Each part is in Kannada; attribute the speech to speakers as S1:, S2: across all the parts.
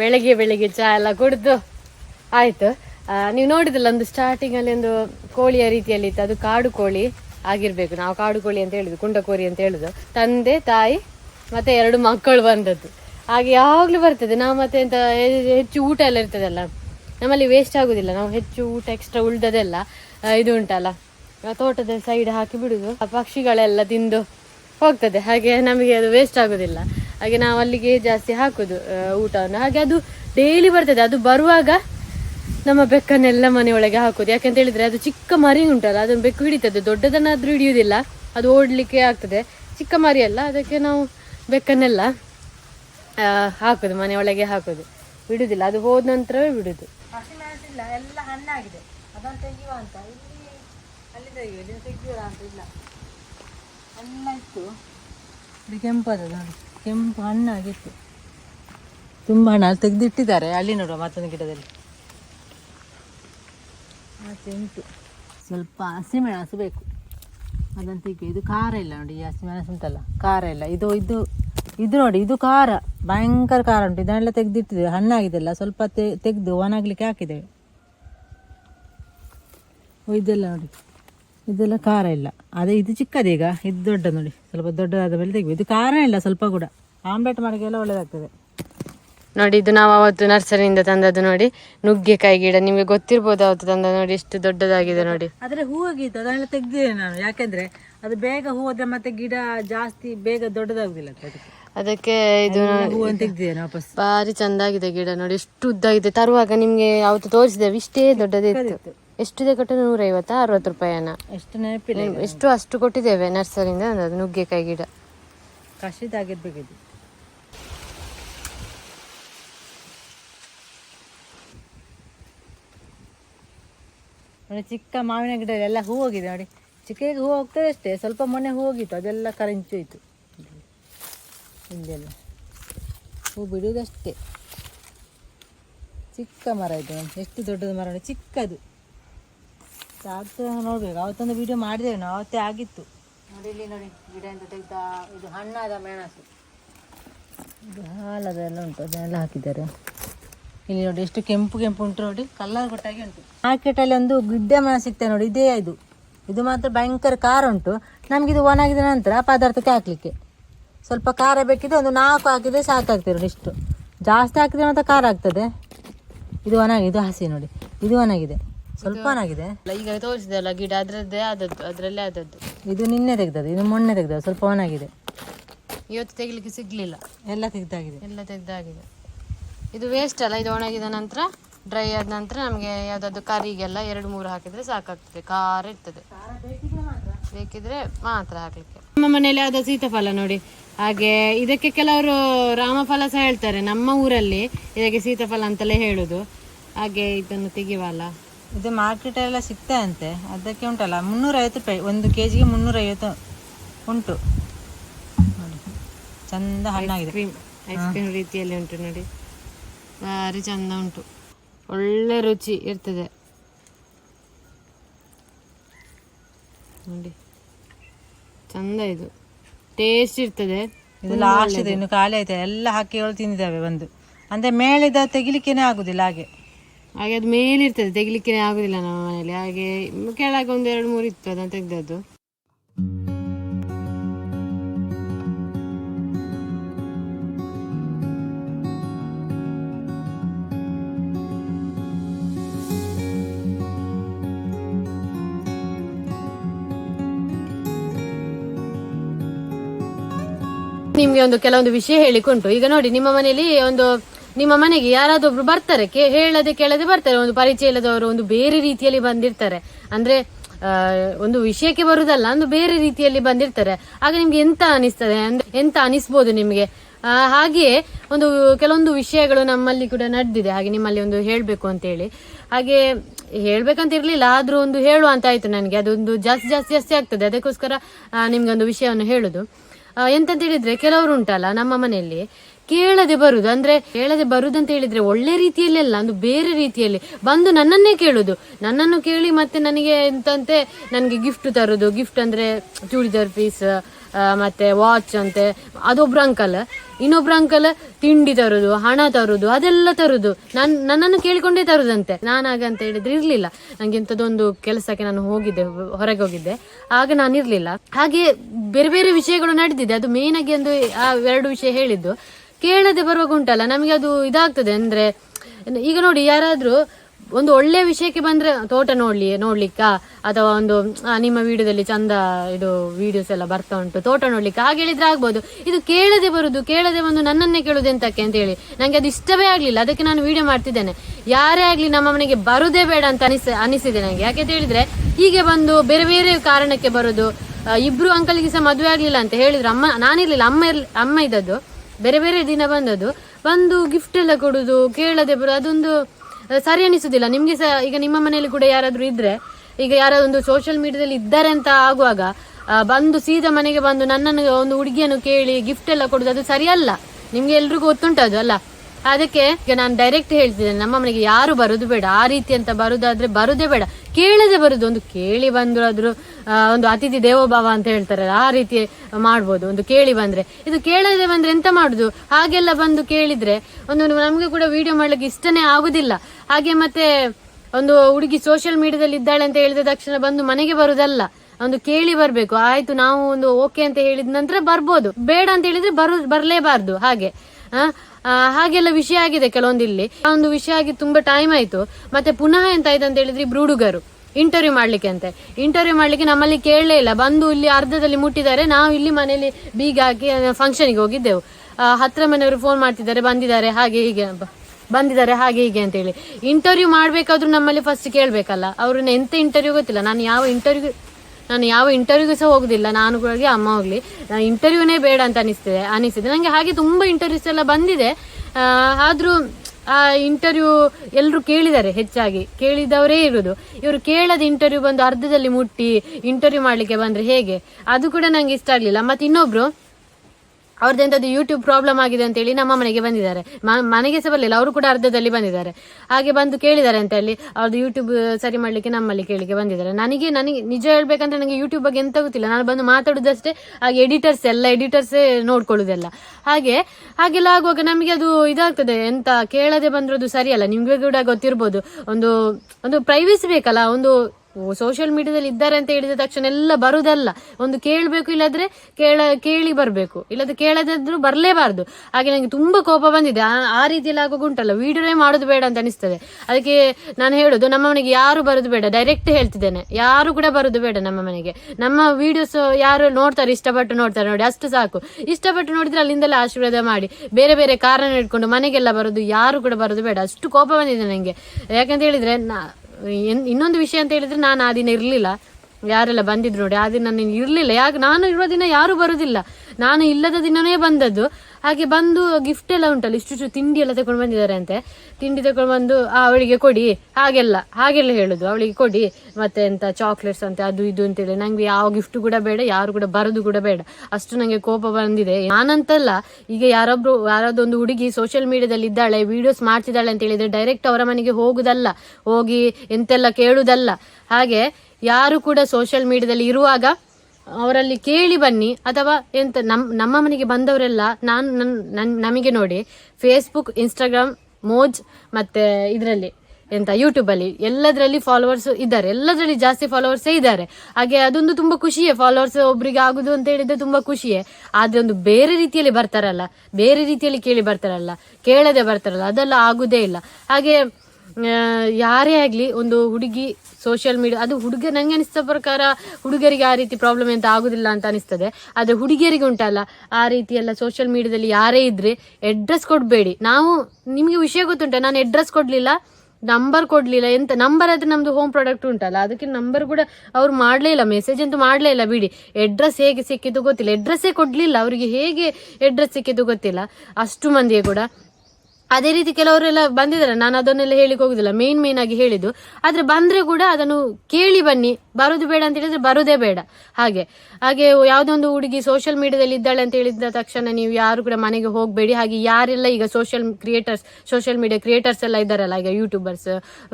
S1: ಬೆಳಗ್ಗೆ ಬೆಳಗ್ಗೆ ಚಾ ಎಲ್ಲ ಕುಡಿದು. ಆಯ್ತು. ನೀವು ನೋಡಿದಿಲ್ಲ ಒಂದು ಸ್ಟಾರ್ಟಿಂಗ್ ಅಲ್ಲಿ ಒಂದು ಕೋಳಿಯ ರೀತಿಯಲ್ಲಿ ಇತ್ತು ಅದು ಕಾಡು ಕೋಳಿ ಆಗಿರ್ಬೇಕು. ನಾವು ಕಾಡು ಕೋಳಿ ಅಂತ ಹೇಳುದು ಕುಂಡಕೋರಿ ಅಂತ ಹೇಳುದು. ತಂದೆ, ತಾಯಿ ಮತ್ತೆ ಎರಡು ಮಕ್ಕಳು ಬಂದದ್ದು. ಹಾಗೆ ಯಾವಾಗ್ಲೂ ಬರ್ತದೆ. ನಾವು ಮತ್ತೆ ಎಂತ ಹೆಚ್ಚು ಊಟ ಎಲ್ಲ ಇರ್ತದಲ್ಲ. ನಮ್ಮಲ್ಲಿ ವೇಸ್ಟ್ ಆಗುದಿಲ್ಲ. ನಾವು ಹೆಚ್ಚು ಊಟ ಎಕ್ಸ್ಟ್ರಾ ಉಳ್ದದೆಲ್ಲ ಇದು ಉಂಟಲ್ಲ. ತೋಟದ ಸೈಡ್ ಹಾಕಿ ಬಿಡುದು. ಪಕ್ಷಿಗಳೆಲ್ಲ ತಿಂದು ಹೋಗ್ತದೆ. ಹಾಗೆ ನಮಗೆ ಅದು ವೇಸ್ಟ್ ಆಗೋದಿಲ್ಲ. ಹಾಗೆ ನಾವು ಅಲ್ಲಿಗೆ ಜಾಸ್ತಿ ಹಾಕುದು ಊಟವನ್ನು. ಹಾಗೆ ಅದು ಡೈಲಿ ಬರ್ತದೆ, ಅದು ಬರುವಾಗ ನಮ್ಮ ಬೆಕ್ಕನ್ನೆಲ್ಲ ಮನೆಯೊಳಗೆ ಹಾಕುದು. ಯಾಕಂತ ಹೇಳಿದ್ರೆ ಅದು ಚಿಕ್ಕ ಮರಿ ಉಂಟಲ್ಲ, ಅದನ್ನು ಬೆಕ್ಕು ಹಿಡಿತದೆ. ದೊಡ್ಡದನ್ನಾದ್ರೂ ಹಿಡಿಯುವುದಿಲ್ಲ, ಅದು ಓಡ್ಲಿಕ್ಕೆ ಆಗ್ತದೆ. ಚಿಕ್ಕ ಮರಿ ಅಲ್ಲ, ಅದಕ್ಕೆ ನಾವು ಬೆಕ್ಕನ್ನೆಲ್ಲ ಹಾಕೋದು ಮನೆಯೊಳಗೆ ಹಾಕುದು. ಬಿಡುವುದಿಲ್ಲ ಅದು ಹೋದ ನಂತರವೇ ಬಿಡುದು.
S2: ಕೆಂಪದ ಕೆಂಪು ಹಣ್ಣಾಗಿತ್ತು. ತುಂಬ ಹಣ ಅಲ್ಲಿ ತೆಗೆದಿಟ್ಟಿದ್ದಾರೆ ಅಲ್ಲಿ ನೋಡುವ ಮತ್ತೊಂದು ಗಿಡದಲ್ಲಿ. ಮತ್ತೆ ಉಂಟು ಸ್ವಲ್ಪ ಹಸಿಮೆಣಸು ಬೇಕು. ಅದನ್ನು ತೆಗೆಯುವ ಇದು ಖಾರ ಇಲ್ಲ ನೋಡಿ ಈ ಹಸಿಮೆಣಸು ಉಂಟಲ್ಲ, ಖಾರ ಇಲ್ಲ. ಇದು ಇದು ಇದು ನೋಡಿ, ಇದು ಖಾರ. ಭಯಂಕರ ಖಾರ ಉಂಟು. ಇದನ್ನೆಲ್ಲ ತೆಗೆದಿಟ್ಟಿದ್ದೇವೆ. ಹಣ್ಣಾಗಿದೆಲ್ಲ ಸ್ವಲ್ಪ ತೆಗೆದು ಒಣಗಲಿಕ್ಕೆ ಹಾಕಿದ್ದೇವೆ. ಇದೆಲ್ಲ ನೋಡಿ. ಇದೆಲ್ಲ ಖಾರ ಇಲ್ಲ. ಅದೇ ಇದು ಚಿಕ್ಕದೀಗ ಇದು ದೊಡ್ಡ ನೋಡಿ. ಸ್ವಲ್ಪ ದೊಡ್ಡದಾದ ಮೇಲೆ ತೆಗೆದು ಇದು ಖಾರ ಇಲ್ಲ ಸ್ವಲ್ಪ ಕೂಡ. ಆಮ್ಲೆಟ್ ಮಾಡೋಕ್ಕೆಲ್ಲ ಒಳ್ಳೆದಾಗ್ತದೆ.
S1: ನೋಡಿ ಇದು ನಾವು ಅವತ್ತು ನರ್ಸರಿಯಿಂದ ತಂದದ್ದು ನೋಡಿ. ನುಗ್ಗೆಕಾಯಿ ಗಿಡ. ನಿಮಗೆ ಗೊತ್ತಿರ್ಬೋದು ಅವತ್ತು ತಂದ ನೋಡಿ ಎಷ್ಟು ದೊಡ್ಡದಾಗಿದೆ ನೋಡಿ.
S2: ಆದರೆ ಹೂವಾಗಿತ್ತು ಅದನ್ನೆಲ್ಲ ತೆಗ್ದಿದೆ ನಾನು. ಯಾಕೆಂದ್ರೆ ಅದು ಬೇಗ ಹೂವಾದ್ರೆ ಮತ್ತೆ ಗಿಡ ಜಾಸ್ತಿ ಬೇಗ ದೊಡ್ಡದಾಗುದಿಲ್ಲ ಅದಕ್ಕೆ.
S1: ಇದು
S2: ವಾಪಸ್.
S1: ಭಾರಿ ಚಂದಾಗಿದೆ ಗಿಡ ನೋಡಿ. ಎಷ್ಟು ಉದ್ದಾಗಿದೆ. ತರುವಾಗ ನಿಮ್ಗೆ ಅವತ್ತು ತೋರಿಸಿದ್ದೇವೆ. ಇಷ್ಟೇ ದೊಡ್ಡದೇ ಇತ್ತು ಎಷ್ಟಿದೆ ಕೊಟ್ಟು ನೂರೈವತ್ತ ಅರವತ್ತು ರೂಪಾಯಿನ
S2: ಎಷ್ಟು ನೆನಪಿಲ್ಲ.
S1: ಎಷ್ಟು ಅಷ್ಟು ಕೊಟ್ಟಿದ್ದೇವೆ ನರ್ಸರಿಯಿಂದ ತಂದದ್ದು ನುಗ್ಗೆಕಾಯಿ ಗಿಡ.
S2: ಕಸಿದಾಗಿರ್ಬೇಕು ಇದು ನೋಡಿ ಚಿಕ್ಕ ಮಾವಿನ ಗಿಡ ಎಲ್ಲ ಹೂ ಹೋಗಿದೆ ನೋಡಿ. ಚಿಕ್ಕ ಹೂ ಹೋಗ್ತದೆ ಅಷ್ಟೇ ಸ್ವಲ್ಪ ಮೊನ್ನೆ ಹೂ ಹೋಗಿತ್ತು ಅದೆಲ್ಲ ಕರಂಚೋಯ್ತು ಹಿಂದೆಲ್ಲ. ಹೂ ಬಿಡುವುದಷ್ಟೇ. ಚಿಕ್ಕ ಮರ ಇದು ಎಷ್ಟು ದೊಡ್ಡದು ಮರ ನೋಡಿ ಚಿಕ್ಕದು. ಆಗ್ತದೆ ನೋಡ್ಬೇಕು. ಅವತ್ತೊಂದು ವಿಡಿಯೋ ಮಾಡಿದ್ದೇವೆ ನಾವು ಅವತ್ತೇ ಆಗಿತ್ತು. ನೋಡಿ ಇಲ್ಲಿ ನೋಡಿ ಗಿಡ ಎಂತ ತೆಗ್ದ ಇದು ಹಣ್ಣಾದ ಮೆಣಸು. ಇದು ಹಾಲದೆಲ್ಲ ಉಂಟು ಅದನ್ನೆಲ್ಲ ಹಾಕಿದ್ದಾರೆ. ಇಲ್ಲಿ ನೋಡಿ ಎಷ್ಟು ಕೆಂಪು ಕೆಂಪು ಉಂಟು ನೋಡಿ ಕಲರ್ ಕೊಟ್ಟಾಗಿ ಉಂಟು. ಮಾರ್ಕೆಟಲ್ಲಿ ಒಂದು ಗಿಡ್ಡೆ ಮೆಣಸು ಸಿಗ್ತದೆ ನೋಡಿ ಇದೇ ಇದು. ಇದು ಮಾತ್ರ ಭಯಂಕರ ಖಾರ ಉಂಟು. ನಮ್ಗೆ ಇದು ಒಣಗಿದ ನಂತರ ಪದಾರ್ಥಕ್ಕೆ ಹಾಕಲಿಕ್ಕೆ. ಸ್ವಲ್ಪ ಖಾರ ಬೇಕಿದ್ರೆ ಒಂದು ನಾಲ್ಕು ಹಾಕಿದ್ರೆ ಸಾಕಾಗ್ತದೆ ನೋಡಿ ಇಷ್ಟು. ಜಾಸ್ತಿ ಹಾಕಿದ್ರೆ ಮತ್ತೆ ಖಾರ ಆಗ್ತದೆ. ಇದು ಒಣಗಿ ಇದು ಹಸಿ ನೋಡಿ ಇದು ಒಣಗಿದೆ. ಸ್ವಲ್ಪ ಆಗಿದೆ
S1: ಈಗ ತೋರಿಸಿದಲ್ಲ ಗಿಡ ಅದರದ್ದೇ ಆದದ್ದು ಅದ್ರಲ್ಲೇ ಆದದ್ದು.
S2: ಇದು ನಿನ್ನೆ ತೆಗ್ದದ್ದು ಇದು ಮೊನ್ನೆ ತೆಗ್ದದ್ದು ಸ್ವಲ್ಪ ಆಗಿದೆ
S1: ಇವತ್ತು ತೆಗಿಲಿಕ್ಕೆ ಸಿಗ್ಲಿಲ್ಲ.
S2: ಎಲ್ಲ ತೆಗ್ದಾಗಿದೆ.
S1: ಎಲ್ಲ ತೆಗ್ದಾಗಿದೆ. ಇದು ವೇಸ್ಟ್ ಅಲ್ಲ ಇದು ಒಣಗಿದ ನಂತರ ಡ್ರೈ ಆದ ನಂತರ ನಮಗೆ ಯಾವುದಾದ್ರು ಕರಿಗೆಲ್ಲ ಎರಡು ಮೂರು ಹಾಕಿದ್ರೆ ಸಾಕಾಗ್ತದೆ ಖಾರ ಇರ್ತದೆ. ಬೇಕಿದ್ರೆ ಮಾತ್ರ ಹಾಕ್ಲಿಕ್ಕೆ. ನಮ್ಮ ಮನೆಯಲ್ಲಿ ಯಾವುದೋ ಸೀತಾಫಲ ನೋಡಿ. ಹಾಗೆ ಇದಕ್ಕೆ ಕೆಲವರು ರಾಮಫಲ ಸಹ ಹೇಳ್ತಾರೆ ನಮ್ಮ ಊರಲ್ಲಿ ಇದಕ್ಕೆ ಸೀತಾಫಲ ಅಂತಲೇ ಹೇಳುದು. ಹಾಗೆ ಇದನ್ನು ತೆಗಿವಲ್ಲ
S2: ಇದು ಮಾರ್ಕೆಟ್ ಎಲ್ಲ ಸಿಗ್ತಾ ಅಂತೆ. ಅದಕ್ಕೆ ಉಂಟಲ್ಲ ಮುನ್ನೂರೈವತ್ತು ರೂಪಾಯಿ ಒಂದು ಕೆ ಜಿಗೆ ಮುನ್ನೂರೈವತ್ತು ಉಂಟು. ನೋಡಿ ಚಂದ ಹಣ್ಣಾಗಿದೆ.
S1: ಕ್ರೀಮ್ ಐಸ್ ಕ್ರೀಮ್ ರೀತಿಯಲ್ಲಿ ಉಂಟು ನೋಡಿ. ಭಾರಿ ಚಂದ ಉಂಟು. ಒಳ್ಳೆ ರುಚಿ ಇರ್ತದೆ. ನೋಡಿ ಚಂದ ಇದು. ಟೇಸ್ಟ್ ಇರ್ತದೆ.
S2: ಇದು ಲಾಸ್ಟ್ ಇದೆ ಇನ್ನು ಖಾಲಿ ಆಯ್ತು? ಎಲ್ಲ ಹಕ್ಕಿಗಳು ತಿಂದಿದ್ದಾವೆ ಒಂದು. ಅಂದ್ರೆ ಮೇಳಿದ ತೆಗಿಲಿಕ್ಕೇನೆ ಆಗುದಿಲ್ಲ ಹಾಗೆ.
S1: ಹಾಗೆ ಅದು ಮೇಲಿರ್ತದೆ, ತೆಗಿಲಿಕ್ಕೆ ಆಗುದಿಲ್ಲ ನಮ್ಮ ಮನೆಯಲ್ಲಿ ಹಾಗೆ ಕೆಳಗೆ ಒಂದು ಎರಡು ಮೂರು ಇತ್ತು ಅದನ್ನು ತೆಗೆದದ್ದು. ನಿಮ್ಗೆ ಒಂದು ಕೆಲವೊಂದು ವಿಷಯ ಹೇಳಿಕೊಂಡು ಈಗ ನೋಡಿ, ನಿಮ್ಮ ಮನೆಯಲ್ಲಿ ಒಂದು ನಿಮ್ಮ ಮನೆಗೆ ಯಾರಾದೊಬ್ರು ಬರ್ತಾರೆ, ಕೇ- ಹೇಳದೆ ಕೇಳದೆ ಬರ್ತಾರೆ, ಒಂದು ಪರಿಚಯ ಇಲ್ಲದವರು ಒಂದು ಬೇರೆ ರೀತಿಯಲ್ಲಿ ಬಂದಿರ್ತಾರೆ. ಅಂದ್ರೆ ಒಂದು ವಿಷಯಕ್ಕೆ ಬರುದಲ್ಲ ಒಂದು ಬೇರೆ ರೀತಿಯಲ್ಲಿ ಬಂದಿರ್ತಾರೆ. ಆಗ ನಿಮ್ಗೆ ಎಂತ ಅನಿಸ್ತದೆ? ಅಂದ್ರೆ, ಎಂತ ಅನಿಸ್ಬೋದು ನಿಮ್ಗೆ? ಹಾಗೆಯೇ ಒಂದು, ಕೆಲವೊಂದು ವಿಷಯಗಳು ನಮ್ಮಲ್ಲಿ ಕೂಡ ನಡೆದಿದೆ. ಹಾಗೆ ನಿಮ್ಮಲ್ಲಿ ಒಂದು ಹೇಳ್ಬೇಕು ಅಂತ ಹೇಳಿ ಹಾಗೆ ಹೇಳ್ಬೇಕಂತ ಇರ್ಲಿಲ್ಲ ಆದ್ರೂ ಒಂದು ಹೇಳುವ ಅಂತ ಆಯ್ತು ನನಗೆ. ಅದೊಂದು ಜಾಸ್ತಿ ಜಾಸ್ತಿ ಜಾಸ್ತಿ ಆಗ್ತದೆ. ಅದಕ್ಕೋಸ್ಕರ ನಿಮ್ಗೆ ಒಂದು ವಿಷಯವನ್ನು ಹೇಳುದು. ಎಂತಂತ ಹೇಳಿದ್ರೆ, ಕೆಲವರು ಉಂಟಲ್ಲ ನಮ್ಮ ಮನೆಯಲ್ಲಿ. ಕೇಳದೆ ಬರುದು. ಅಂದ್ರೆ ಕೇಳದೆ ಅಂತ ಹೇಳಿದ್ರೆ ಒಳ್ಳೆ ರೀತಿಯಲ್ಲಿ ಅಲ್ಲ, ಒಂದು ಬೇರೆ ರೀತಿಯಲ್ಲಿ. ಬಂದು ನನ್ನನ್ನೇ ಕೇಳುದು. ನನ್ನನ್ನು ಕೇಳಿ ಮತ್ತೆ ನನಗೆ ಎಂತಂತೆ, ನನಗೆ ಗಿಫ್ಟ್ ತರುದು. ಗಿಫ್ಟ್ ಅಂದ್ರೆ ಚೂಡಿದಾರ್ ಪೀಸ್ ಮತ್ತೆ ವಾಚ್ ಅಂತೆ. ಅದೊಬ್ರು ಅಂಕಲ್ ಇನ್ನೊಬ್ರು ಅಂಕಲ್ ತಿಂಡಿ ತರುದು, ಹಣ ತರುದು, ಅದೆಲ್ಲ ತರುದು. ನನ್, ನನ್ನನ್ನು ಕೇಳಿಕೊಂಡೇ ತರುದಂತೆ. ನಾನಾಗ ಅಂತ ಹೇಳಿದ್ರೆ ಇರ್ಲಿಲ್ಲ. ನಂಗೆ ಇಂಥದ್ದೊಂದು ಕೆಲಸಕ್ಕೆ ನಾನು ಹೋಗಿದ್ದೆ, ಹೊರಗೆ ಹೋಗಿದ್ದೆ. ಆಗ ನಾನು ಇರ್ಲಿಲ್ಲ ಹಾಗೆ ಬೇರೆ ಬೇರೆ ವಿಷಯಗಳು ನಡೆದಿದೆ. ಅದು ಮೇನ್ ಆಗಿ ಒಂದು ಎರಡು ವಿಷಯ ಹೇಳಿದ್ದು. ಕೇಳದೆ ಬರುವಾಗ ಉಂಟಲ್ಲ, ನಮಗೆ ಅದು ಇದಾಗ್ತದೆ. ಅಂದ್ರೆ, ಈಗ ನೋಡಿ, ಯಾರಾದ್ರೂ ಒಂದು ಒಳ್ಳೆ ವಿಷಯಕ್ಕೆ ಬಂದ್ರೆ ತೋಟ ನೋಡ್ಲಿ, ನೋಡ್ಲಿಕ್ಕ? ಅಥವಾ ಒಂದು ನಿಮ್ಮ ವಿಡಿಯೋದಲ್ಲಿ ಚಂದ ಇದು ವಿಡಿಯೋಸ್ ಎಲ್ಲ ಬರ್ತಾ ಉಂಟು, ತೋಟ ನೋಡ್ಲಿಕ್ಕೆ? ಹಾಗೆ ಹೇಳಿದ್ರೆ ಆಗ್ಬೋದು. ಇದು ಕೇಳದೆ ಬರುದು, ಕೇಳದೆ ಬಂದು ನನ್ನನ್ನೇ ಕೇಳುದು ಎಂತಕ್ಕೆ ಅಂತ ಹೇಳಿ. ನಂಗೆ ಅದು ಇಷ್ಟವೇ ಆಗ್ಲಿಲ್ಲ. ಅದಕ್ಕೆ ನಾನು ವಿಡಿಯೋ ಮಾಡ್ತಿದ್ದೇನೆ. ಯಾರೇ ಆಗ್ಲಿ ನಮ್ಮ ಮನೆಗೆ ಬರುದೇ ಬೇಡ ಅಂತ ಅನಿಸ, ಅನಿಸಿದೆ ನಂಗೆ. ಯಾಕೆ ಹೇಳಿದ್ರೆ, ಹೀಗೆ ಬಂದು ಬೇರೆ ಬೇರೆ ಕಾರಣಕ್ಕೆ ಬರುದು ಇಬ್ರು ಅಂಕಲ್ಗೆ ಸಹ ಮದುವೆ ಆಗ್ಲಿಲ್ಲ ಅಂತ ಹೇಳಿದ್ರು. ಅಮ್ಮ, ನಾನಿರ್ಲಿಲ್ಲ. ಅಮ್ಮ ಇರ್ಲಿ, ಅಮ್ಮ ಇದ್ದದ್ದು. ಬೇರೆ ಬೇರೆ ದಿನ ಬಂದದ್ದು. ಬಂದು ಗಿಫ್ಟ್ ಎಲ್ಲ ಕೊಡುದು, ಕೇಳದೆ ಬರೋ, ಅದೊಂದು ಸರಿ ಅನಿಸುದಿಲ್ಲ. ನಿಮ್ಗೆ ಸಹ, ಈಗ ನಿಮ್ಮ ಮನೆಯಲ್ಲಿ ಕೂಡ ಯಾರಾದ್ರೂ ಇದ್ರೆ, ಈಗ ಯಾರಾದರೂ ಒಂದು ಸೋಷಿಯಲ್ ಮೀಡಿಯಾದಲ್ಲಿ ಇದ್ದಾರೆ ಅಂತ ಆಗುವಾಗ ಬಂದು ಸೀದಾ ಮನೆಗೆ ಬಂದು ನನ್ನನ್ನು ಒಂದು ಹುಡುಗಿಯನ್ನು ಕೇಳಿ ಗಿಫ್ಟ್ ಎಲ್ಲ ಕೊಡುದು, ಅದು ಸರಿಯಲ್ಲ. ನಿಮ್ಗೆ ಎಲ್ರಿಗೂ ಗೊತ್ತುಂಟದು ಅಲ್ಲ? ಅದಕ್ಕೆ ಈಗ ನಾನು ಡೈರೆಕ್ಟ್ ಹೇಳ್ತಿದ್ದೇನೆ ನಮ್ಮ ಮನೆಗೆ ಯಾರು ಬರುದು ಬೇಡ, ಆ ರೀತಿ ಅಂತ ಬರುದಾದ್ರೆ ಬರುದೇ ಬೇಡ. ಕೇಳದೆ ಬರುದು, ಒಂದು ಕೇಳಿ ಬಂದ್ರು ಆದ್ರೂ ಒಂದು ಅತಿಥಿ ದೇವೋಭಾವ ಅಂತ ಹೇಳ್ತಾರೆ ಆ ರೀತಿ ಮಾಡ್ಬೋದು, ಒಂದು ಕೇಳಿ ಬಂದ್ರೆ. ಇದು ಕೇಳದೆ ಬಂದ್ರೆ ಎಂತ ಮಾಡುದು? ಹಾಗೆಲ್ಲ ಬಂದು ಕೇಳಿದ್ರೆ, ಒಂದು ನಮ್ಗೆ ಕೂಡ ವಿಡಿಯೋ ಮಾಡ್ಲಿಕ್ಕೆ ಇಷ್ಟನೇ ಆಗುದಿಲ್ಲ. ಹಾಗೆ ಮತ್ತೆ ಒಂದು ಹುಡುಗಿ ಸೋಷಿಯಲ್ ಮೀಡಿಯಾದಲ್ಲಿ ಇದ್ದಾಳೆ ಅಂತ ಹೇಳಿದ ತಕ್ಷಣ ಬಂದು ಮನೆಗೆ ಬರುದಲ್ಲ, ಒಂದು ಕೇಳಿ ಬರ್ಬೇಕು. ಆಯ್ತು, ನಾವು ಒಂದು ಓಕೆ ಅಂತ ಹೇಳಿದ ನಂತರ ಬರ್ಬೋದು. ಬೇಡ ಅಂತ ಹೇಳಿದ್ರೆ ಬರು, ಬರ್ಲೇಬಾರ್ದು, ಹಾಗೆ. ಹಾಗೆಲ್ಲ ವಿಷಯ ಆಗಿದೆ ಕೆಲವೊಂದು ಇಲ್ಲಿ. ಒಂದು ವಿಷಯ ಆಗಿ ತುಂಬಾ ಟೈಮ್ ಆಯ್ತು. ಮತ್ತೆ ಪುನಃ ಎಂತ ಆಯ್ತು ಅಂತ ಹೇಳಿದ್ರೆ ಇಬ್ರು ಹುಡುಗರು ಇಂಟರ್ವ್ಯೂ ಮಾಡ್ಲಿಕ್ಕೆ ಅಂತೆ. ಇಂಟರ್ವ್ಯೂ ಮಾಡ್ಲಿಕ್ಕೆ ನಮ್ಮಲ್ಲಿ ಕೇಳಲೇ ಇಲ್ಲ. ಬಂದು ಇಲ್ಲಿ ಅರ್ಧದಲ್ಲಿ ಮುಟ್ಟಿದ್ದಾರೆ. ನಾವು ಇಲ್ಲಿ ಮನೆಯಲ್ಲಿ ಬೀಗ ಹಾಕಿ ಫಂಕ್ಷನ್ಗೆ ಹೋಗಿದ್ದೆವು. ಹತ್ರ ಮನೆಯವರು ಫೋನ್ ಮಾಡ್ತಿದ್ದಾರೆ. ಬಂದಿದ್ದಾರೆ. ಹಾಗೆ ಹೀಗೆ ಬಂದಿದ್ದಾರೆ. ಹಾಗೆ ಹೀಗೆ ಅಂತ ಹೇಳಿ. ಇಂಟರ್ವ್ಯೂ ಮಾಡ್ಬೇಕಾದ್ರೂ ನಮ್ಮಲ್ಲಿ ಫಸ್ಟ್ ಕೇಳ್ಬೇಕಲ್ಲ. ಅವ್ರನ್ನ ಎಂತ ಇಂಟರ್ವ್ಯೂ ಗೊತ್ತಿಲ್ಲ. ನಾನು ಯಾವ ಇಂಟರ್ವ್ಯೂ ನಾನು ಯಾವ ಇಂಟರ್ವ್ಯೂಗೆ ಸಹ ಹೋಗುದಿಲ್ಲ. ನಾನು ಕೂಡ ಅಮ್ಮ ಹೋಗ್ಲಿ. ನಾನು ಇಂಟರ್ವ್ಯೂನೇ ಬೇಡ ಅಂತ ಅನಿಸ್ತಿದೆ ಅನಿಸಿದೆ ನನಗೆ ಹಾಗೆ ತುಂಬಾ ಇಂಟರ್ವ್ಯೂಸ್ ಎಲ್ಲ ಬಂದಿದೆ. ಆದ್ರೂ, ಆ ಇಂಟರ್ವ್ಯೂ ಎಲ್ಲರೂ ಕೇಳಿದ್ದಾರೆ ಹೆಚ್ಚಾಗಿ. ಕೇಳಿದವರೇ ಇರುದು. ಇವರು ಕೇಳದ ಇಂಟರ್ವ್ಯೂ ಬಂದು ಅರ್ಧದಲ್ಲಿ ಮುಟ್ಟಿ ಇಂಟರ್ವ್ಯೂ ಮಾಡ್ಲಿಕ್ಕೆ ಬಂದ್ರೆ ಹೇಗೆ? ಅದು ಕೂಡ ನಂಗೆ ಇಷ್ಟ ಆಗ್ಲಿಲ್ಲ. ಮತ್ತೆ ಇನ್ನೊಬ್ರು ಅವ್ರದ್ದು ಎಂತದ್ದು ಯೂಟ್ಯೂಬ್ ಪ್ರಾಬ್ಲಮ್ ಆಗಿದೆ ಅಂತ ಹೇಳಿ ನಮ್ಮ ಮನೆಗೆ ಬಂದಿದ್ದಾರೆ. ಮನೆಗೆ ಸಹ ಬರಲಿಲ್ಲ, ಅವರು ಕೂಡ ಅರ್ಧದಲ್ಲಿ ಬಂದಿದ್ದಾರೆ. ಹಾಗೆ ಬಂದು ಕೇಳಿದ್ದಾರೆ ಅಂತ ಹೇಳಿ ಅವ್ರದ್ದು ಯೂಟ್ಯೂಬ್ ಸರಿ ಮಾಡಲಿಕ್ಕೆ ನಮ್ಮಲ್ಲಿ ಕೇಳಿಕೆ ಬಂದಿದ್ದಾರೆ. ನನಗೆ ನನಗೆ ನಿಜ ಹೇಳ್ಬೇಕಂದ್ರೆ ನನಗೆ ಯೂಟ್ಯೂಬ್ ಬಗ್ಗೆ ಎಂತ ಗೊತ್ತಿಲ್ಲ. ನಾನು ಬಂದು ಮಾತಾಡುದಷ್ಟೇ, ಹಾಗೆ ಎಡಿಟರ್ಸ್ ಎಲ್ಲ ಎಡಿಟರ್ಸೇ ನೋಡ್ಕೊಳ್ಳುದೆಲ್ಲ. ಹಾಗೆ, ಹಾಗೆಲ್ಲ ಆಗುವಾಗ ನಮಗೆ ಅದು ಇದಾಗ್ತದೆ. ಎಂತ ಕೇಳದೆ ಬಂದಿರೋದು ಸರಿಯಲ್ಲ. ನಿಮಗೆ ಕೂಡ ಗೊತ್ತಿರ್ಬೋದು. ಒಂದು ಒಂದು ಪ್ರೈವೇಸಿ ಬೇಕಲ್ಲ, ಒಂದು ಸೋಷಿಯಲ್ ಮೀಡಿಯಾದಲ್ಲಿ ಇದ್ದಾರೆ ಅಂತ ಹೇಳಿದ ತಕ್ಷಣ ಎಲ್ಲ ಬರುದಲ್ಲ. ಒಂದು ಕೇಳಬೇಕು, ಇಲ್ಲದ್ರೆ ಕೇಳ, ಕೇಳಿ ಬರಬೇಕು. ಇಲ್ಲದ್ರೆ ಕೇಳದಾದ್ರೂ ಬರಲೇಬಾರ್ದು. ಹಾಗೆ ನನಗೆ ತುಂಬಾ ಕೋಪ ಬಂದಿದೆ. ಆ- ರೀತಿಯಲ್ಲಿ ಆಗೋಗುಂಟಲ್ಲ ಉಂಟಲ್ಲ. ವಿಡಿಯೋನೇ ಮಾಡೋದು ಬೇಡ ಅಂತ ಅನಿಸ್ತದೆ. ಅದಕ್ಕೆ ನಾನು ಹೇಳೋದು, ನಮ್ಮ ಮನೆಗೆ ಯಾರು ಬರೋದು ಬೇಡ. ಡೈರೆಕ್ಟ್ ಹೇಳ್ತಿದ್ದೇನೆ. ಯಾರು ಕೂಡ ಬರೋದು ಬೇಡ ನಮ್ಮ ಮನೆಗೆ. ನಮ್ಮ ವಿಡಿಯೋಸ್ ಯಾರು ನೋಡ್ತಾರೆ, ಇಷ್ಟಪಟ್ಟು ನೋಡ್ತಾರೆ ನೋಡಿ, ಅಷ್ಟು ಸಾಕು. ಇಷ್ಟಪಟ್ಟು ನೋಡಿದ್ರೆ ಅಲ್ಲಿಂದಲೇ ಆಶೀರ್ವಾದ ಮಾಡಿ. ಬೇರೆ ಬೇರೆ ಕಾರಣ ಇಟ್ಕೊಂಡು ಮನೆಗೆಲ್ಲ ಬರೋದು, ಯಾರು ಕೂಡ ಬರೋದು ಬೇಡ. ಅಷ್ಟು ಕೋಪ ಬಂದಿದೆ ನನಗೆ ಯಾಕಂತ ಹೇಳಿದ್ರೆ ಇನ್ನೊಂದು ವಿಷಯ ಅಂತ ಹೇಳಿದ್ರೆ ನಾನು ಆ ದಿನ ಇರಲಿಲ್ಲ. ಯಾರೆಲ್ಲ ಬಂದಿದ್ರು ನೋಡಿ ಆ ದಿನ ನೀನು ಇರಲಿಲ್ಲ. ಯಾಕೆ ನಾನು ಇರುವ ದಿನ ಯಾರು ಬರುದಿಲ್ಲ. ನಾನು ಇಲ್ಲದ ದಿನನೇ ಬಂದದ್ದು. ಹಾಗೆ ಬಂದು ಗಿಫ್ಟ್ ಎಲ್ಲ ಉಂಟಲ್ಲ ಇಷ್ಟು ತಿಂಡಿ ಎಲ್ಲ ತಗೊಂಡು ಬಂದಿದ್ದಾರೆ ಅಂತೆ. ತಿಂಡಿ ತಗೊಂಡು ಬಂದು ಆ, ಅವಳಿಗೆ ಕೊಡಿ. ಹಾಗೆಲ್ಲ ಹಾಗೆಲ್ಲ ಹೇಳುದು. ಅವಳಿಗೆ ಕೊಡಿ. ಮತ್ತೆ ಎಂತ ಚಾಕ್ಲೇಟ್ಸ್ ಅಂತೆ ಅದು ಇದು ಅಂತೇಳಿ ನಂಗೆ ಯಾವ ಗಿಫ್ಟ್ ಕೂಡ ಬೇಡ ಯಾರು ಕೂಡ ಬರೋದು ಕೂಡ ಬೇಡ. ಅಷ್ಟು ನಂಗೆ ಕೋಪ ಬಂದಿದೆ. ನಾನಂತಲ್ಲ ಈಗ ಯಾರೊಬ್ರು ಯಾರಾದೊಂದು ಹುಡುಗಿ ಸೋಷಿಯಲ್ ಮೀಡಿಯಾದಲ್ಲಿ ಇದ್ದಾಳೆ ವಿಡಿಯೋಸ್ ಮಾಡ್ತಿದ್ದಾಳೆ ಅಂತ ಹೇಳಿದ್ರೆ ಡೈರೆಕ್ಟ್ ಅವರ ಮನೆಗೆ ಹೋಗುದಲ್ಲ. ಹೋಗಿ ಎಂತೆಲ್ಲ ಕೇಳುದಲ್ಲ. ಹಾಗೆ ಯಾರು ಕೂಡ ಸೋಷಿಯಲ್ ಮೀಡಿಯಾದಲ್ಲಿ ಇರುವಾಗ ಅವರಲ್ಲಿ ಕೇಳಿ ಬನ್ನಿ ಅಥವಾ ಎಂತ ನಮ್, ನಮ್ಮ ಮನೆಗೆ ಬಂದವರೆಲ್ಲ ನಾನು ನಮಗೆ ನೋಡಿ ಫೇಸ್ಬುಕ್ ಇನ್ಸ್ಟಾಗ್ರಾಮ್ ಮೋಜ್ ಮತ್ತೆ ಇದರಲ್ಲಿ ಎಂತ ಯೂಟ್ಯೂಬ್ ಅಲ್ಲಿ ಎಲ್ಲದರಲ್ಲಿ ಫಾಲೋವರ್ಸ್ ಇದ್ದಾರೆ. ಎಲ್ಲದರಲ್ಲಿ ಜಾಸ್ತಿ ಫಾಲೋವರ್ಸೇ ಇದ್ದಾರೆ. ಹಾಗೆ ಅದೊಂದು ತುಂಬಾ ಖುಷಿಯೇ. ಫಾಲೋವರ್ಸ್ ಒಬ್ಬರಿಗೆ ಆಗುದು ಅಂತ ಹೇಳಿದ್ರೆ ತುಂಬಾ ಖುಷಿಯೇ. ಆದ್ರೆ ಒಂದು ಬೇರೆ ರೀತಿಯಲ್ಲಿ ಬರ್ತಾರಲ್ಲ, ಬೇರೆ ರೀತಿಯಲ್ಲಿ ಕೇಳಿ ಬರ್ತಾರಲ್ಲ, ಕೇಳದೆ ಬರ್ತಾರಲ್ಲ, ಅದೆಲ್ಲ ಆಗುದೇ ಇಲ್ಲ. ಹಾಗೆ ಯಾರೇ ಆಗಲಿ ಒಂದು ಹುಡುಗಿ ಸೋಷಿಯಲ್ ಮೀಡಿಯಾ ಅದು ಹುಡುಗ ನಂಗೆ ಅನಿಸ್ತ ಪ್ರಕಾರ ಹುಡುಗರಿಗೆ ಆ ರೀತಿ ಪ್ರಾಬ್ಲಮ್ ಅಂತ ಆಗೋದಿಲ್ಲ ಅಂತ ಅನಿಸ್ತದೆ. ಆದರೆ ಹುಡುಗಿಯರಿಗೆ ಉಂಟಲ್ಲ, ಆ ರೀತಿ ಎಲ್ಲ ಸೋಷಿಯಲ್ ಮೀಡಿಯಾದಲ್ಲಿ ಯಾರೇ ಇದ್ರೆ ಅಡ್ರೆಸ್ ಕೊಡಬೇಡಿ. ನಾವು ನಿಮಗೆ ವಿಷಯ ಗೊತ್ತುಂಟ, ನಾನು ಅಡ್ರೆಸ್ ಕೊಡ್ಲಿಲ್ಲ ನಂಬರ್ ಕೊಡ್ಲಿಲ್ಲ ಎಂತ ನಂಬರ್ ಆದ್ರೆ ನಮ್ದು ಹೋಮ್ ಪ್ರಾಡಕ್ಟ್ ಉಂಟಲ್ಲ, ಅದಕ್ಕೆ ನಂಬರ್ ಕೂಡ ಅವ್ರು ಮಾಡಲೇ ಇಲ್ಲ ಮೆಸೇಜ್ ಅಂತೂ ಮಾಡಲೇ ಇಲ್ಲ, ಬಿಡಿ. ಎಡ್ರೆಸ್ ಹೇಗೆ ಸಿಕ್ಕಿದ್ದು ಗೊತ್ತಿಲ್ಲ ಎಡ್ರೆಸ್ಸೇ ಕೊಡ್ಲಿಲ್ಲ, ಅವರಿಗೆ ಹೇಗೆ ಎಡ್ರೆಸ್ ಸಿಕ್ಕಿದ್ದು ಗೊತ್ತಿಲ್ಲ. ಅಷ್ಟು ಮಂದಿಗೆ ಕೂಡ ಅದೇ ರೀತಿ ಕೆಲವರೆಲ್ಲ ಬಂದಿದ್ದಾರೆ. ನಾನು ಅದನ್ನೆಲ್ಲ ಹೇಳಿಕ್ ಹೋಗುದಿಲ್ಲ. ಮೇನ್ ಮೇನ್ ಆಗಿ ಹೇಳಿದ್ದು. ಆದ್ರೆ ಬಂದ್ರೆ ಕೂಡ ಅದನ್ನು ಕೇಳಿ ಬನ್ನಿ. ಬರೋದು ಬೇಡ ಅಂತ ಹೇಳಿದ್ರೆ ಬರೋದೇ ಬೇಡ. ಹಾಗೆ. ಹಾಗೆ ಯಾವುದೋ ಒಂದು ಹುಡುಗಿ ಸೋಷಿಯಲ್ ಮೀಡಿಯಾದಲ್ಲಿ ಇದ್ದಾಳೆ ಅಂತ ಹೇಳಿದ ತಕ್ಷಣ ನೀವು ಯಾರು ಕೂಡ ಮನೆಗೆ ಹೋಗಬೇಡಿ. ಹಾಗೆ ಯಾರೆಲ್ಲ ಈಗ social creators social media creators ಎಲ್ಲ ಇದ್ದಾರಲ್ಲ, ಈಗ ಯೂಟ್ಯೂಬರ್ಸ್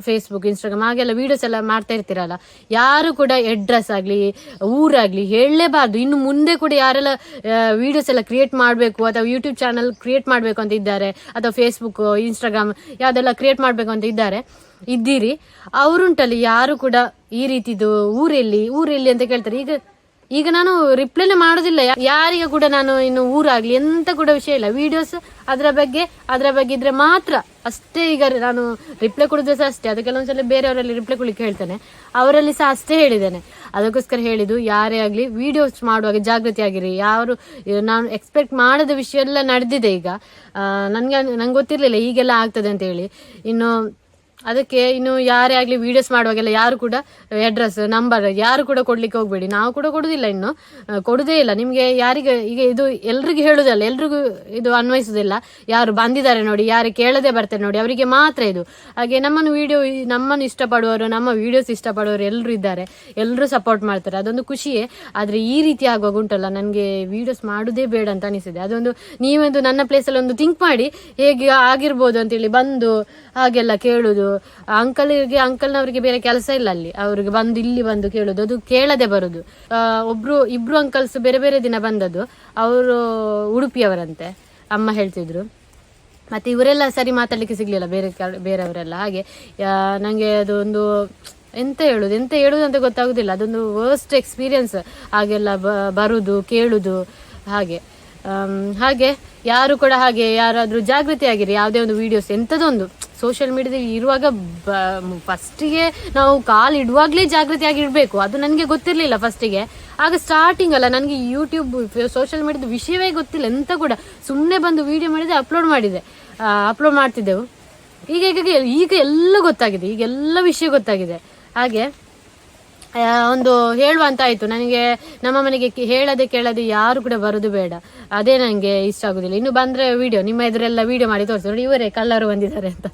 S1: ಫೇಸ್ಬುಕ್ ಇನ್ಸ್ಟಾಗ್ರಾಮ್ ಹಾಗೆಲ್ಲ ವಿಡಿಯೋಸ್ ಎಲ್ಲ ಮಾಡ್ತಾ ಇರ್ತೀರಲ್ಲ. ಯಾರು ಕೂಡ ಅಡ್ರೆಸ್ ಆಗಲಿ, ಊರಾಗ್ಲಿ ಹೇಳಲೇಬಾರ್ದು. ಇನ್ನು ಮುಂದೆ ಕೂಡ ಯಾರೆಲ್ಲ ವಿಡಿಯೋಸ್ ಎಲ್ಲ ಕ್ರಿಯೇಟ್ ಮಾಡಬೇಕು ಅಥವಾ ಯೂಟ್ಯೂಬ್ ಚಾನಲ್ ಕ್ರಿಯೇಟ್ ಮಾಡಬೇಕು ಅಂತ ಇದ್ದಾರೆ, ಅಥವಾ ಫೇಸ್ಬುಕ್ ಇನ್ಸ್ಟಾಗ್ರಾಮ್ ಯಾವುದೆಲ್ಲ ಕ್ರಿಯೇಟ್ ಮಾಡಬೇಕು ಅಂತ ಇದ್ದಾರೆ, ಇದ್ದೀರಿ. ಅವರುಂಟಲ್ಲಿ ಯಾರು ಕೂಡ ಈ ರೀತಿದು ಊರೆಲ್ಲಿ ಊರೆಲ್ಲಿ ಅಂತ ಕೇಳ್ತಾರೆ. ಈಗ ಈಗ ನಾನು ರಿಪ್ಲೈನೇ ಮಾಡೋದಿಲ್ಲ. ಯಾರಿಗೆ ಕೂಡ ನಾನು ಇನ್ನು ಊರಾಗ್ಲಿ ಎಂತ ಕೂಡ ವಿಷಯ ಇಲ್ಲ. ವಿಡಿಯೋಸ್ ಅದರ ಬಗ್ಗೆ ಅದರ ಬಗ್ಗೆ ಇದ್ರೆ ಮಾತ್ರ ಅಷ್ಟೇ ಈಗ ನಾನು ರಿಪ್ಲೈ ಕೊಡಿದ್ರೆ ಸಹ ಅಷ್ಟೇ. ಅದು ಕೆಲವೊಂದ್ಸಲ ಬೇರೆಯವರಲ್ಲಿ ರಿಪ್ಲೈ ಕೊಡ್ಲಿಕ್ಕೆ ಹೇಳ್ತೇನೆ. ಅವರಲ್ಲಿ ಸಹ ಅಷ್ಟೇ ಹೇಳಿದ್ದೇನೆ. ಅದಕ್ಕೋಸ್ಕರ ಹೇಳಿದ್ದು, ಯಾರೇ ಆಗಲಿ ವಿಡಿಯೋಸ್ ಮಾಡುವಾಗ ಜಾಗೃತಿ ಆಗಿರಿ. ಯಾರು, ನಾನು ಎಕ್ಸ್ಪೆಕ್ಟ್ ಮಾಡದ ವಿಷಯ ಎಲ್ಲ ನಡೆದಿದೆ ಈಗ. ನನಗೆ, ನಂಗೆ ಗೊತ್ತಿರಲಿಲ್ಲ. ಈಗೆಲ್ಲ ಆಗ್ತದೆ ಅಂತ ಹೇಳಿ. ಇನ್ನು ಅದಕ್ಕೆ ಇನ್ನು ಯಾರೇ ಆಗಲಿ ವೀಡಿಯೋಸ್ ಮಾಡುವಾಗೆಲ್ಲ ಯಾರು ಕೂಡ ಅಡ್ರೆಸ್ ನಂಬರ್ ಯಾರು ಕೂಡ ಕೊಡ್ಲಿಕ್ಕೆ ಹೋಗಬೇಡಿ. ನಾವು ಕೂಡ ಕೊಡುವುದಿಲ್ಲ ಇನ್ನು. ಕೊಡೋದೇ ಇಲ್ಲ. ನಿಮಗೆ ಯಾರಿಗೆ, ಈಗ ಇದು ಎಲ್ರಿಗೂ ಹೇಳುದಲ್ಲ, ಎಲ್ರಿಗೂ ಇದು ಅನ್ವಯಿಸುದಿಲ್ಲ. ಯಾರು ಬಂದಿದ್ದಾರೆ ನೋಡಿ, ಯಾರು ಕೇಳದೆ ಬರ್ತಾರೆ ನೋಡಿ, ಅವರಿಗೆ ಮಾತ್ರ ಇದು. ಹಾಗೆ ನಮ್ಮನ್ನು ವಿಡಿಯೋ ನಮ್ಮನ್ನು ಇಷ್ಟಪಡುವವರು, ನಮ್ಮ ವೀಡಿಯೋಸ್ ಇಷ್ಟಪಡುವವರು ಎಲ್ಲರೂ ಇದ್ದಾರೆ. ಎಲ್ಲರೂ ಸಪೋರ್ಟ್ ಮಾಡ್ತಾರೆ. ಅದೊಂದು ಖುಷಿಯೇ. ಆದರೆ ಈ ರೀತಿ ಆಗುವಾಗ ಉಂಟಲ್ಲ, ನನಗೆ ವಿಡಿಯೋಸ್ ಮಾಡುದೇ ಬೇಡ ಅಂತ ಅನಿಸಿದೆ. ಅದೊಂದು, ನೀವೊಂದು ನನ್ನ ಪ್ಲೇಸಲ್ಲಿ ಒಂದು ಥಿಂಕ್ ಮಾಡಿ, ಹೇಗೆ ಆಗಿರ್ಬೋದು ಅಂತೇಳಿ ಬಂದು ಹಾಗೆಲ್ಲ ಕೇಳುದು. ಅಂಕಲ್ಗೆ ಅಂಕಲ್ನವರಿಗೆ ಬೇರೆ ಕೆಲಸ ಇಲ್ಲ ಅಲ್ಲಿ. ಅವ್ರಿಗೆ ಬಂದು ಇಲ್ಲಿ ಬಂದು ಕೇಳುದು ಅದು ಕೇಳದೆ ಬರುದು. ಒಬ್ರು ಇಬ್ರು ಅಂಕಲ್ಸ್ ಬೇರೆ ಬೇರೆ ದಿನ ಬಂದದ್ದು. ಅವರು ಉಡುಪಿಯವರಂತೆ ಅಮ್ಮ ಹೇಳ್ತಿದ್ರು. ಮತ್ತೆ ಇವರೆಲ್ಲ ಸರಿ ಮಾತಾಡ್ಲಿಕ್ಕೆ ಸಿಗ್ಲಿಲ್ಲ ಬೇರೆ ಬೇರೆಯವರೆಲ್ಲ. ಹಾಗೆ ಆ, ನಂಗೆ ಅದು ಒಂದು ಎಂತ ಹೇಳುದು ಎಂತ ಹೇಳುದು ಅಂತ ಗೊತ್ತಾಗುದಿಲ್ಲ. ಅದೊಂದು ವರ್ಸ್ಟ್ ಎಕ್ಸ್ಪೀರಿಯನ್ಸ್ ಹಾಗೆಲ್ಲ ಬರುದು ಕೇಳುದು ಹಾಗೆ. ಹಾಗೆ ಯಾರು ಕೂಡ ಹಾಗೆ ಯಾರಾದ್ರೂ ಜಾಗೃತಿ ಆಗಿರಿ ಯಾವುದೇ ಒಂದು ವಿಡಿಯೋಸ್ ಎಂಥದೊಂದು ಸೋಷಿಯಲ್ ಮೀಡಿಯಾದಲ್ಲಿ ಇರುವಾಗ ಫಸ್ಟಿಗೆ ನಾವು ಕಾಲ್ ಇಡುವಾಗಲೇ ಜಾಗೃತಿ ಆಗಿರ್ಬೇಕು. ಅದು ನನಗೆ ಗೊತ್ತಿರಲಿಲ್ಲ ಫಸ್ಟಿಗೆ ಆಗ ಸ್ಟಾರ್ಟಿಂಗ್ ಅಲ್ಲ, ನನಗೆ ಯೂಟ್ಯೂಬ್ ಸೋಷಿಯಲ್ ಮೀಡಿಯಾದ ವಿಷಯವೇ ಗೊತ್ತಿಲ್ಲ, ಎಂತ ಕೂಡ. ಸುಮ್ಮನೆ ಬಂದು ವಿಡಿಯೋ ಮಾಡಿದೆ ಅಪ್ಲೋಡ್ ಮಾಡಿದೆ. ಅಪ್ಲೋಡ್ ಮಾಡ್ತಿದ್ದೆವು. ಈಗ ಈಗ ಈಗ ಎಲ್ಲ ಗೊತ್ತಾಗಿದೆ. ಈಗ ಎಲ್ಲ ವಿಷಯ ಗೊತ್ತಾಗಿದೆ. ಹಾಗೆ ಒಂದು ಹೇಳುವ ಅಂತ ಆಯ್ತು. ನನಗೆ ನಮ್ಮ ಮನೆಗೆ ಹೇಳದೆ ಕೇಳದೆ ಯಾರು ಕೂಡ ಬರುದು ಬೇಡ. ಅದೇ ನನಗೆ ಇಷ್ಟ ಆಗುದಿಲ್ಲ. ಇನ್ನು ಬಂದ್ರೆ ವಿಡಿಯೋ ನಿಮ್ಮ ಎದುರೆಲ್ಲ ವಿಡಿಯೋ ಮಾಡಿ ತೋರಿಸಿ. ನೋಡಿ, ಇವರೇ ಕಲ್ಲರು ಬಂದಿದ್ದಾರೆ ಅಂತ.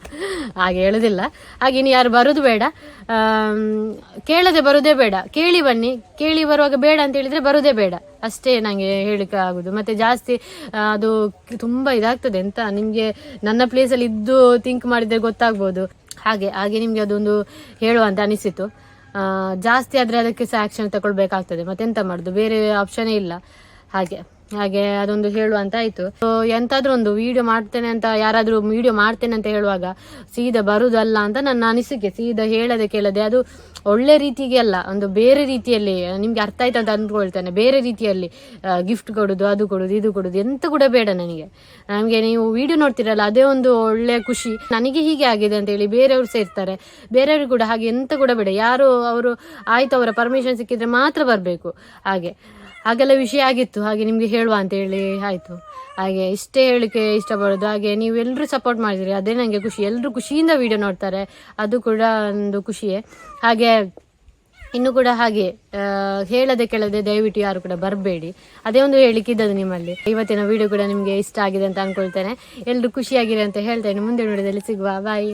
S1: ಹಾಗೆ ಹೇಳುದಿಲ್ಲ. ಹಾಗೆ ಇನ್ನು ಯಾರು ಬರುದು ಬೇಡ. ಕೇಳದೆ ಬರುದೇ ಬೇಡ. ಕೇಳಿ ಬನ್ನಿ. ಕೇಳಿ ಬರುವಾಗ ಬೇಡ ಅಂತ ಹೇಳಿದ್ರೆ ಬರುದೇ ಬೇಡ. ಅಷ್ಟೇ ನನಗೆ ಹೇಳಿಕೆ ಆಗುದು. ಮತ್ತೆ ಜಾಸ್ತಿ ಅದು ತುಂಬಾ ಇದಾಗ್ತದೆ ಅಂತ ನಿಮ್ಗೆ ನನ್ನ ಪ್ಲೇಸಲ್ಲಿ ಇದ್ದು ಥಿಂಕ್ ಮಾಡಿದ್ರೆ ಗೊತ್ತಾಗ್ಬೋದು. ಹಾಗೆ ಹಾಗೆ ನಿಮ್ಗೆ ಅದೊಂದು ಹೇಳುವ ಅಂತ ಅನಿಸಿತು. ಜಾಸ್ತಿ ಆದ್ರೆ ಅದಕ್ಕೆ ಸಹ ಆಕ್ಷನ್ ತಗೊಳ್ಬೇಕಾಗ್ತದೆ. ಮತ್ತೆಂತ ಮಾಡುದು? ಬೇರೆ ಆಪ್ಷನೇ ಇಲ್ಲ. ಹಾಗೆ. ಹಾಗೆ ಅದೊಂದು ಹೇಳುವ ಅಂತ ಆಯ್ತು ಸೊ ಎಂತಾದ್ರೂ ಒಂದು ವಿಡಿಯೋ ಮಾಡ್ತೇನೆ ಅಂತ, ಯಾರಾದ್ರೂ ವಿಡಿಯೋ ಮಾಡ್ತೇನೆ ಅಂತ ಹೇಳುವಾಗ ಸೀದಾ ಬರುದಲ್ಲ ಅಂತ ನನ್ನ ಅನಿಸಿಕೆ, ಸೀದಾ ಹೇಳದೆ ಕೇಳದೆ. ಅದು ಒಳ್ಳೆ ರೀತಿಗೆ ಅಲ್ಲ, ಒಂದು ಬೇರೆ ರೀತಿಯಲ್ಲಿ, ನಿಮ್ಗೆ ಅರ್ಥ ಆಯ್ತು ಅಂತ ಅಂದ್ಕೊಳ್ತೇನೆ. ಬೇರೆ ರೀತಿಯಲ್ಲಿ ಗಿಫ್ಟ್ ಕೊಡುದು, ಅದು ಕೊಡುದು, ಇದು ಕೊಡುದು, ಎಂತ ಕೂಡ ಬೇಡ ನನಗೆ. ನಮಗೆ ನೀವು ವಿಡಿಯೋ ನೋಡ್ತಿರಲ್ಲ, ಅದೇ ಒಂದು ಒಳ್ಳೆ ಖುಷಿ. ನನಗೆ ಹೀಗೆ ಆಗಿದೆ ಅಂತ ಹೇಳಿ ಬೇರೆಯವ್ರು ಸೇರ್ತಾರೆ ಬೇರೆಯವರು ಕೂಡ ಹಾಗೆ ಎಂತ ಕೂಡ ಬೇಡ. ಯಾರು ಅವರು ಆಯ್ತು, ಅವರ ಪರ್ಮಿಷನ್ ಸಿಕ್ಕಿದ್ರೆ ಮಾತ್ರ ಬರಬೇಕು. ಹಾಗೆ. ಹಾಗೆಲ್ಲ ವಿಷಯ ಆಗಿತ್ತು. ಹಾಗೆ ನಿಮ್ಗೆ ಹೇಳುವ ಅಂತ ಹೇಳಿ ಆಯ್ತು. ಹಾಗೆ ಇಷ್ಟೇ ಹೇಳಿಕೆ ಇಷ್ಟಪಡೋದು. ಹಾಗೆ ನೀವೆಲ್ಲರೂ ಸಪೋರ್ಟ್ ಮಾಡಿದ್ರಿ. ಅದೇ ನನಗೆ ಖುಷಿ. ಎಲ್ಲರೂ ಖುಷಿಯಿಂದ ವಿಡಿಯೋ ನೋಡ್ತಾರೆ. ಅದು ಕೂಡ ಒಂದು ಖುಷಿಯೇ. ಹಾಗೆ ಇನ್ನು ಕೂಡ ಹಾಗೆ ಹೇಳದೆ ಕೇಳದೆ ದಯವಿಟ್ಟು ಯಾರು ಕೂಡ ಬರಬೇಡಿ. ಅದೇ ಒಂದು ಹೇಳಿಕೆ ಇದ್ದದ್ದು ನಿಮ್ಮಲ್ಲಿ. ಇವತ್ತಿನ ವಿಡಿಯೋ ಕೂಡ ನಿಮಗೆ ಇಷ್ಟ ಆಗಿದೆ ಅಂತ ಅನ್ಕೊಳ್ತೇನೆ. ಎಲ್ಲರೂ ಖುಷಿಯಾಗಿರಿ ಅಂತ ಹೇಳ್ತೇನೆ ಮುಂದೆ ನೋಡಿದಲ್ಲಿ ಸಿಗುವ. ಬಾಯ್